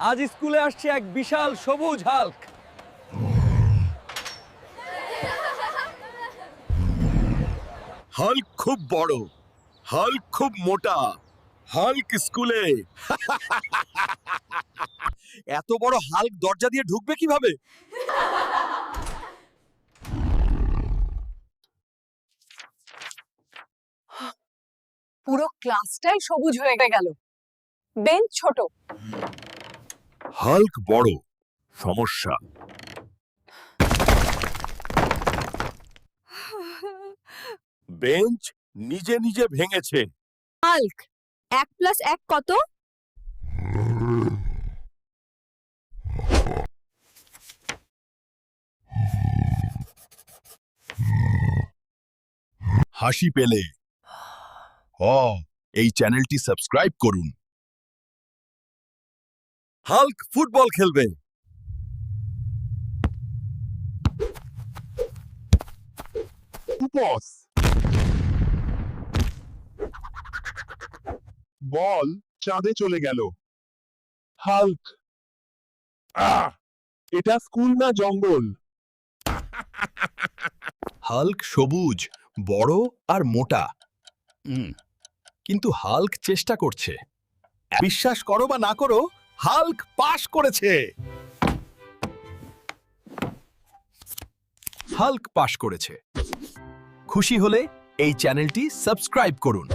আজ স্কুলে আসছে এক বিশাল সবুজ হাল্ক। হাল্ক খুব বড় হাল্ক খুব মোটা হাল্ক স্কুলে। এত বড় হাল্ক দরজা দিয়ে ঢুকবে কীভাবে? পুরো ক্লাসটাই সবুজ হয়ে গেল। বেঞ্চ ছোট। হাল্ক বড় সমস্যা। বেঞ্চ নিজে নিজে ভেঙেছে। হাল্ক এক প্লাস এক কত? হাসি পেলে। ও এই চ্যানেলটি সাবস্ক্রাইব করুন। হাল্ক ফুটবল খেলবে। বল চাঁদে চলে গেল। হাল্ক। এটা স্কুল না জঙ্গল? হাল্ক সবুজ বড় আর মোটা। কিন্তু হাল্ক চেষ্টা করছে। বিশ্বাস করো বা না করো হাল্ক পাশ করেছে। হাল্ক পাশ করেছে। খুশি হলে এই চ্যানেলটি সাবস্ক্রাইব করুন।